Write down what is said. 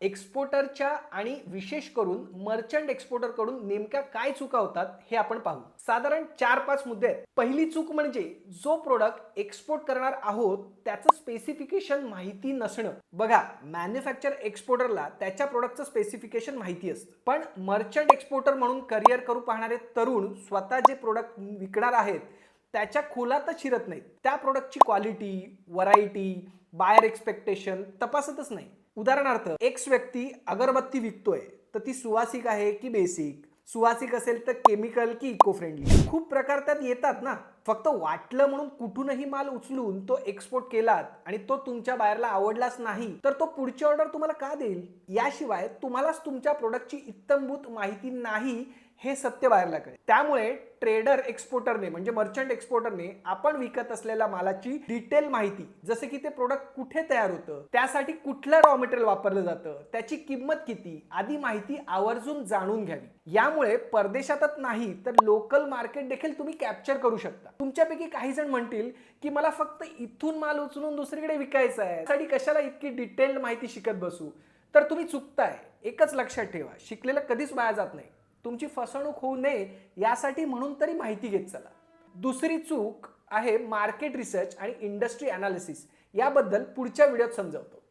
एक्सपोर्टरच्या आणि विशेष करून मर्चंट एक्सपोर्टरकडून नेमक्या काय चुका होतात हे आपण पाहू. साधारण चार पाच मुद्दे आहेत. पहिली चूक म्हणजे जो प्रोडक्ट एक्सपोर्ट करणार आहोत त्याचं स्पेसिफिकेशन माहिती नसणं. बघा मॅन्युफॅक्चर एक्सपोर्टरला त्याच्या प्रोडक्टचं स्पेसिफिकेशन माहिती असतं. पण मर्चंट एक्सपोर्टर म्हणून करिअर करू पाहणारे तरुण स्वतः जे प्रोडक्ट विकणार आहेत त्याच्या खोलातच शिरत नाहीत. त्या प्रोडक्टची क्वालिटी व्हरायटी बायर एक्सपेक्टेशन तपासतच नाही. उदाहरणार्थ एक्स व्यक्ती अगरबत्ती विकतोय तर ती सुवासिक आहे की बेसिक? सुवासिक असेल तर केमिकल की इको फ्रेंडली खूप प्रकार त्यात येतात ना. फक्त वाटलं म्हणून कुठूनही माल उचलून तो एक्सपोर्ट केलात आणि तो तुमच्या बाहेरला आवडलाच नाही तर तो पुढची ऑर्डर तुम्हाला का देईल? याशिवाय तुम्हालाच तुमच्या प्रोडक्टची इत्तमभूत माहिती नाही हे सत्य बाहेरला कळेल त्यामुळे ट्रेडर एक्सपोर्टरने म्हणजे मर्चंट एक्सपोर्टरने आपण विकत असलेल्या मालाची डिटेल माहिती जसं की ते प्रोडक्ट कुठे तयार होतं त्यासाठी कुठलं रॉ मटेरियल वापरलं जातं त्याची किंमत किती आदी माहिती आवर्जून जाणून घ्यावी. यामुळे परदेशातच नाही तर लोकल मार्केट देखील तुम्ही कॅप्चर करू शकता. तुमच्यापैकी काही जण म्हणतील की मला फक्त इथून माल उचलून दुसरीकडे विकायचा आहे. त्यासाठी कशाला इतकी डिटेल्ड माहिती शिकत बसू? तर तुम्ही चुकताय. एकच लक्षात ठेवा. शिकलेलं कधीच वाया जात नाही. तुमची फसवणूक होऊ नये यासाठी म्हणून तरी माहिती घेत चला. दुसरी चूक आहे मार्केट रिसर्च आणि इंडस्ट्री अनालिसिस याबद्दल पुढच्या व्हिडिओत समजावतो.